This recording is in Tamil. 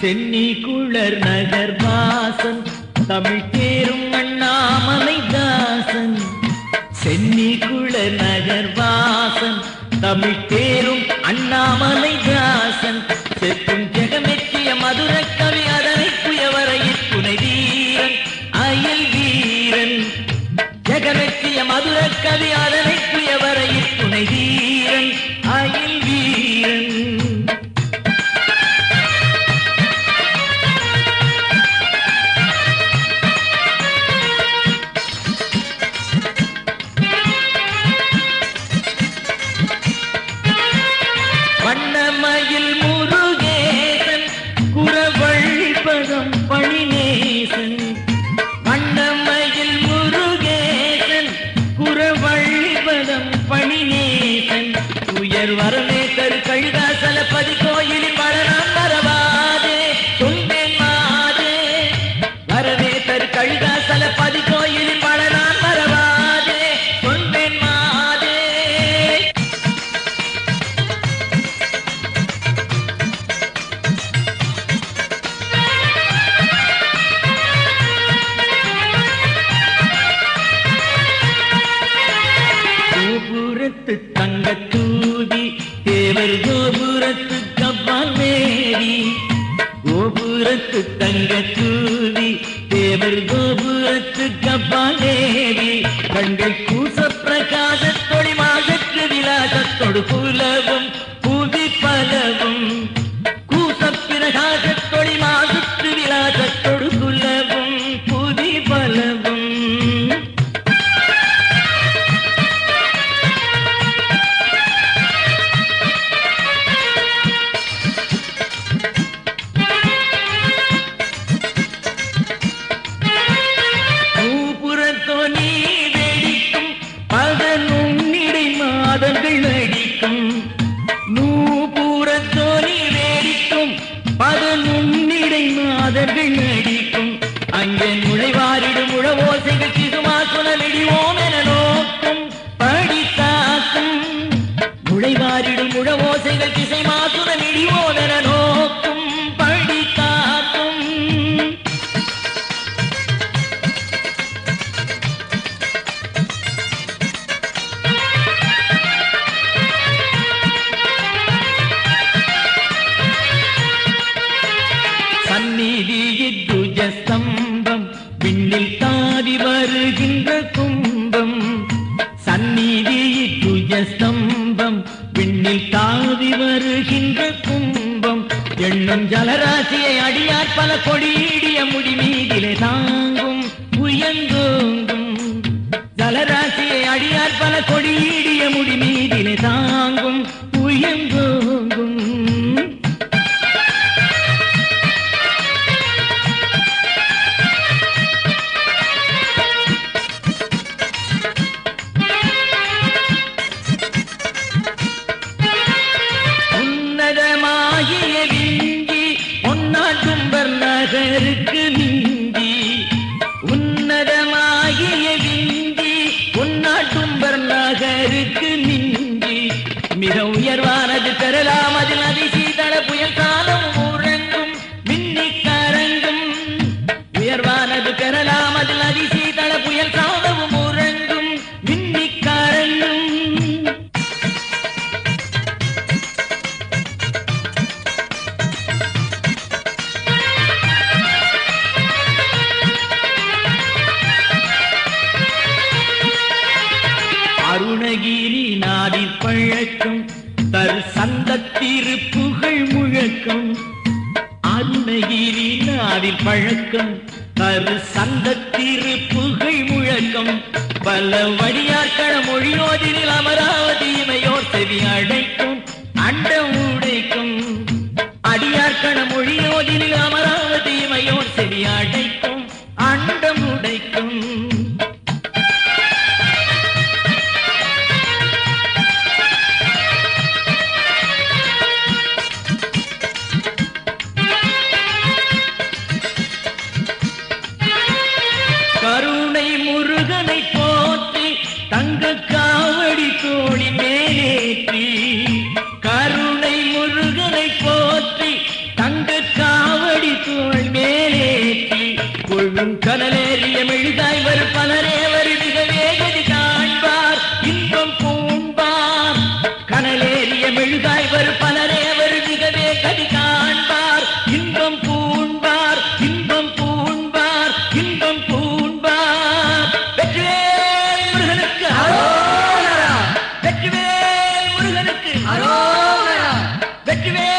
சென்னி குளர் நகர் வாசன் தமிழ் தேரும் அண்ணாமலை தாசன். சென்னி குளர் நகர் வாசன் தமிழ் தேரும் அண்ணாமலை தாசன். செப்பும் தேவி கோபுரத்து தங்க தூவி தேவர் கோபுரத்து கப்பா தேவி. கண்கள் கூச பிரகாச தொழிமாகத்து விலாசத்தொடு என்ற கும்பம் எண்ணும் ஜலராசியை அடியார் பல கொடியீடிய முடி மீதிலே தாங்கும் உயர்ந்தோங்கும் ஜலராசியை அடியார் பல கொடியீடிய முடி மீதிலே தாங்கும் உயர்ந்தோங்கும் அதில் அதிசீதள புயல் காலம் உறங்கும் மின்னி கரங்கும் உயர்வானது பெறலாம் அதில் அதிசீதள புயல் காலமும் உறங்கும் மின்னி கரங்கும் அருணகிரி நாடி பழக்கம் தரு சந்த புகழ் முழக்கம். அருணகிரி நாடில் பழக்கம். தரு சந்த புகழ் முழக்கம். பல வழியாட்கள மொழியோதினில் அமராவதி இமையோர் செவி அடைக்கும் அண்டம் தலைவர் பலரே அவர் மிகவே கடி காண்பார். இன்பம் பூண்பார் இன்பம் பூண்பார் இன்பம் பூண்பார். வெற்றிவேல் முருகனுக்கு அரோகரா. வெற்றிவேல் முருகனுக்கு அரோகரா. வெற்றிவேல்